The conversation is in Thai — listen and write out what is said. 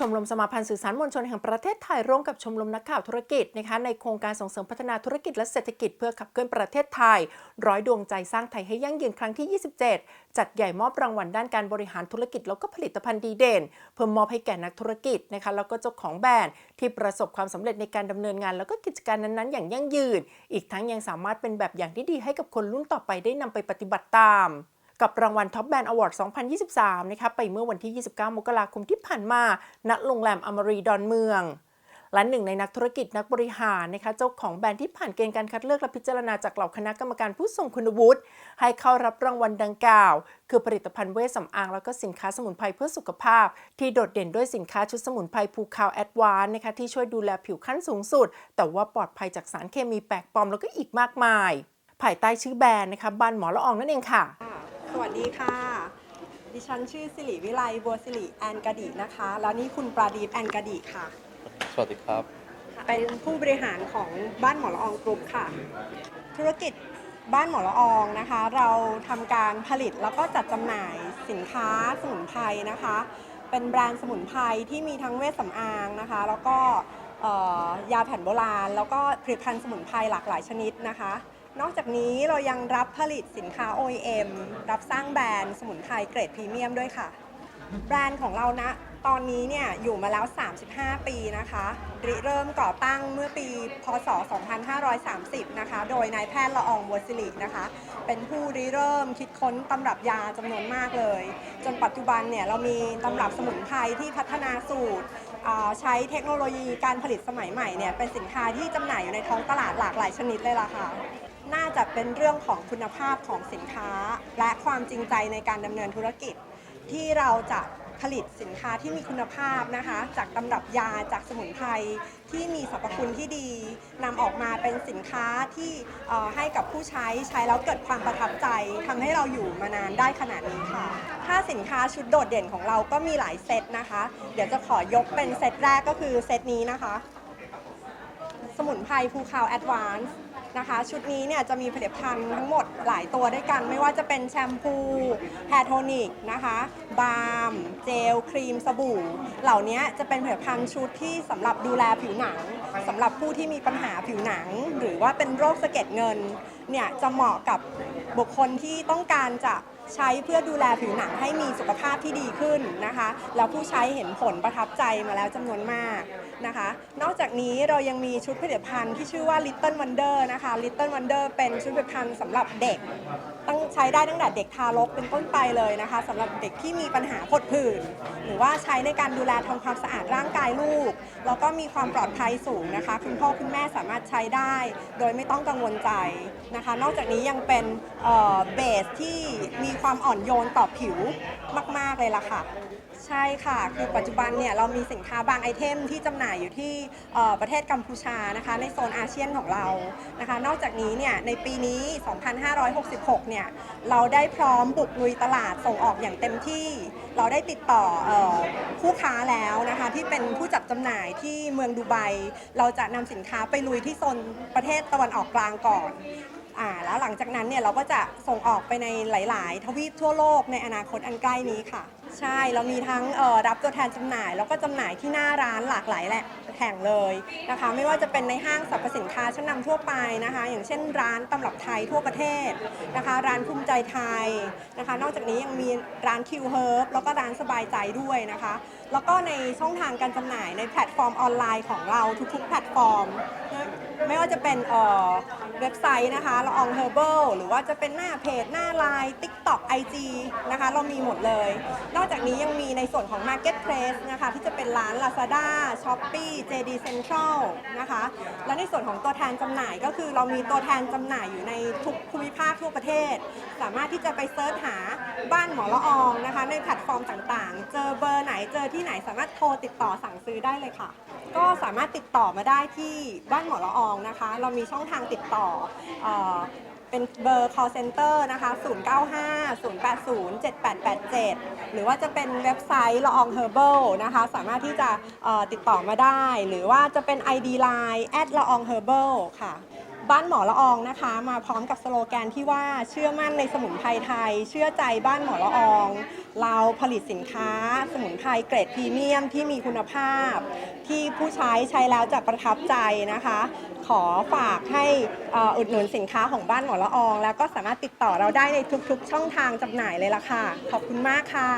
ชมรมสมาพันธ์สื่อสารมวลชนแห่งประเทศไทยร่วมกับชมรมนักข่าวธุรกิจนะคะในโครงการส่งเสริมพัฒนาธุรกิจและเศรษฐกิจเพื่อขับเคลื่อนประเทศไทย ร้อยดวงใจสร้างไทยให้ยั่งยืนครั้งที่ 27 จัดใหญ่มอบรางวัลด้านการบริหารธุรกิจแล้วก็ผลิตภัณฑ์ดีเด่น เพื่อมอบให้แก่นักธุรกิจนะคะแล้วก็เจ้าของแบรนด์ที่ประสบความสำเร็จในการดำเนินงาน แล้วก็กิจการนั้นๆ อย่างยั่งยืน อีกทั้งยังสามารถเป็นแบบอย่างที่ดีให้กับคนรุ่นต่อไปได้นำไปปฏิบัติตาม กับรางวัล Top Band Award 2023 นะคะไปเมื่อวันที่ 29 มกราคมที่ผ่านมา ณ โรงแรมอมรีดอนเมืองและหนึ่งในนักธุรกิจนักบริหารนะคะเจ้าของแบรนด์ที่ผ่านเกณฑ์การคัดเลือกและพิจารณาจากเหล่าคณะกรรมการผู้ทรงคุณวุฒิให้เข้ารับรางวัลดังกล่าว คือผลิตภัณฑ์เวชสำอางแล้วก็สินค้าสมุนไพรเพื่อสุขภาพ ที่โดดเด่นด้วยสินค้าชุดสมุนไพรภูคาวแอดวานนะคะที่ช่วยดูแลผิวขั้นสูงสุด แต่ว่าปลอดภัยจากสารเคมีแปลกปลอมแล้วก็อีกมากมาย ภายใต้ชื่อแบรนด์นะคะบ้านหมอละอองนั่นเองค่ะ วัสดีค่ะ ดิฉันชื่อสิริวิไลบัวสิริแอนกะดินะคะ แล้วนี่คุณปราดีปแอนกะดิค่ะ สวัสดีครับ เป็นผู้บริหารของบ้านหมอละอองกรุ๊ปค่ะ ธุรกิจบ้านหมอละอองนะคะ เราทำการผลิตแล้วก็จัดจำหน่ายสินค้าสมุนไพรนะคะ เป็นแบรนด์สมุนไพรที่มีทั้งเวชสำอางนะคะ แล้วก็เอ่อยาแผนโบราณ แล้วก็ผลิตภัณฑ์สมุนไพรหลากหลายชนิดนะคะ นอกจากนี้เรายังรับผลิตสินค้า OEM รับสร้างแบรนด์สมุนไพรเกรดพรีเมียมด้วยค่ะ แบรนด์ของเรานะ ตอนนี้เนี่ยอยู่มาแล้ว 35 ปีนะคะริเริ่มก่อตั้งเมื่อปี พศ 2530 นะคะ โดยนายแพทย์ละอองบัวสิรินะคะ เป็นผู้ริเริ่มคิดค้นตำรับยาจำนวนมากเลย จนปัจจุบันเนี่ยเรามีตำรับสมุนไพรที่พัฒนาสูตรใช้เทคโนโลยีการผลิตสมัยใหม่เนี่ยเป็นสินค้าที่จำหน่ายอยู่ในท้องตลาดหลากหลายชนิดเลยล่ะค่ะ น่าจะเป็นเรื่องของคุณภาพของสินค้า และความจริงใจในการดำเนินธุรกิจ ที่เราจะผลิตสินค้าที่มีคุณภาพนะคะ จากตำรับยาจากสมุนไพรที่มีสรรพคุณที่ดีนำออกมาเป็นสินค้าที่ให้กับผู้ใช้ใช้แล้วเกิดความประทับใจทำให้เราอยู่มานานได้ขนาดนี้ค่ะ ถ้าสินค้าชุดโดดเด่นของเราก็มีหลายเซตนะคะ เดี๋ยวจะขอยกเป็นเซตแรกก็คือเซตนี้นะคะ สมุนไพรภูคาวแอดวานซ์ นะคะ ชุดนี้เนี่ยจะมีผลิตภัณฑ์ทั้งหมดหลายตัวด้วยกัน ไม่ว่าจะเป็นแชมพูแฮร์โทนิกนะคะบาล์มเจล ครีม สบู่ เหล่านี้จะเป็นผลิตภัณฑ์ชุดที่สำหรับดูแลผิวหนังสำหรับผู้ที่มีปัญหาผิวหนัง หรือว่าเป็นโรคสะเก็ดเงิน เนี่ยจะเหมาะกับบุคคลที่ต้องการจะใช้เพื่อดูแลผิวหนังให้มีสุขภาพที่ดีขึ้นนะคะแล้วผู้ใช้เห็นผลประทับใจมาแล้วจำนวนมากนะคะ นอกจากนี้เรายังมีชุดผลิตภัณฑ์ที่ชื่อว่า Little Wonder นะคะ Little Wonder เป็นชุดผลิตภัณฑ์สำหรับเด็กตั้งใช้ได้ตั้งแต่เด็กทารกเป็นต้นไปเลยนะคะสำหรับเด็กที่มีปัญหาผดผื่นหรือว่าใช้ในการดูแลทำความสะอาดร่างกายลูก แล้วก็มีความปลอดภัยสูงนะคะ คุณพ่อคุณแม่สามารถใช้ได้ โดยไม่ต้องกังวลใจ นะคะ นอกจากนี้ยังเป็นเบสที่มีความอ่อนโยนต่อผิวมาก ๆ เลยล่ะค่ะ ใช่ค่ะ คือปัจจุบันเนี่ยเรามีสินค้าบางไอเทมที่จำหน่ายอยู่ที่ประเทศกัมพูชานะคะ ในโซนอาเซียนของเรานะคะ นอกจากนี้เนี่ยในปีนี้ 2566 เนี่ยเราได้พร้อมบุกลุยตลาดส่งออกอย่างเต็มที่ เราได้ติดต่อออผู้ค้าแล้วนะคะ ที่เป็นผู้จัดจำหน่ายที่เมืองดูไบเราจะนำสินค้าไปลุยที่โซนประเทศตะวันออกกลางก่อน อ่าแล้วหลังจากนั้นเนี่ยเราก็จะส่งออกไปในหลาย ๆ ทวีปทั่วโลกในอนาคตอันใกล้นี้ค่ะ ใช่เรามีทั้งเอ่อรับตัวแทนจำหน่าย แล้วก็จำหน่ายที่หน้าร้านหลากหลายแหละแห่งเลยนะคะ ไม่ว่าจะเป็นในห้างสรรพสินค้าชั้นนำทั่วไปนะคะ อย่างเช่นร้านตำรับไทยทั่วประเทศนะคะ ร้านภูมิใจไทยนะคะ นอกจากนี้ยังมีร้านคิวเฮิร์บแล้วก็ร้านสบายใจด้วยนะคะ แล้วก็ในช่องทางการจำหน่ายในแพลตฟอร์มออนไลน์ของเราทุกๆ แพลตฟอร์ม ไม่ว่าจะเป็นเออเว็บไซต์นะคะละอองเฮอร์เบิลหรือว่าจะเป็นหน้าเพจ หน้าไลน์ TikTok IG นะคะ เรามีหมดเลย นอกจากนี้ยังมีในส่วนของ Marketplace นะคะ ที่จะเป็นร้าน Lazada Shopee JD Central นะคะ และในส่วนของตัวแทนจำหน่ายก็คือเรามีตัวแทนจำหน่ายอยู่ในทุกภูมิภาคทั่วประเทศ สามารถที่จะไปเซิร์ชหาบ้านหมอละอองนะคะ ในแพลตฟอร์มต่างๆ เจอเบอร์ไหนเจอที่ไหนสามารถโทรติดต่อสั่งซื้อได้เลยค่ะ ก็สามารถติดต่อมาได้ที่บ้านหมอละอองนะคะ เรามีช่องทางติดต่อเอเป็นเบอร์ call center นะคะ 095 080 7887 หรือว่าจะเป็นเว็บไซต์ละออง herbal นะคะ สามารถที่จะติดต่อมาได้ หรือว่าจะเป็น ID line แอดละออง herbal ค่ะ บ้านหมอละอองนะคะ มาพร้อมกับสโลแกนที่ว่าเชื่อมั่นในสมุนไพรไทย เชื่อใจบ้านหมอละออง เราผลิตสินค้า สมุนไพรเกรดพรีเมียมที่มีคุณภาพ ที่ผู้ใช้ใช้แล้วจะประทับใจนะคะ ขอฝากให้อุดหนุนสินค้าของบ้านหมอละออง แล้วก็สามารถติดต่อเราได้ในทุกๆ ช่องทางจำหน่ายเลยล่ะค่ะ ขอบคุณมากค่ะ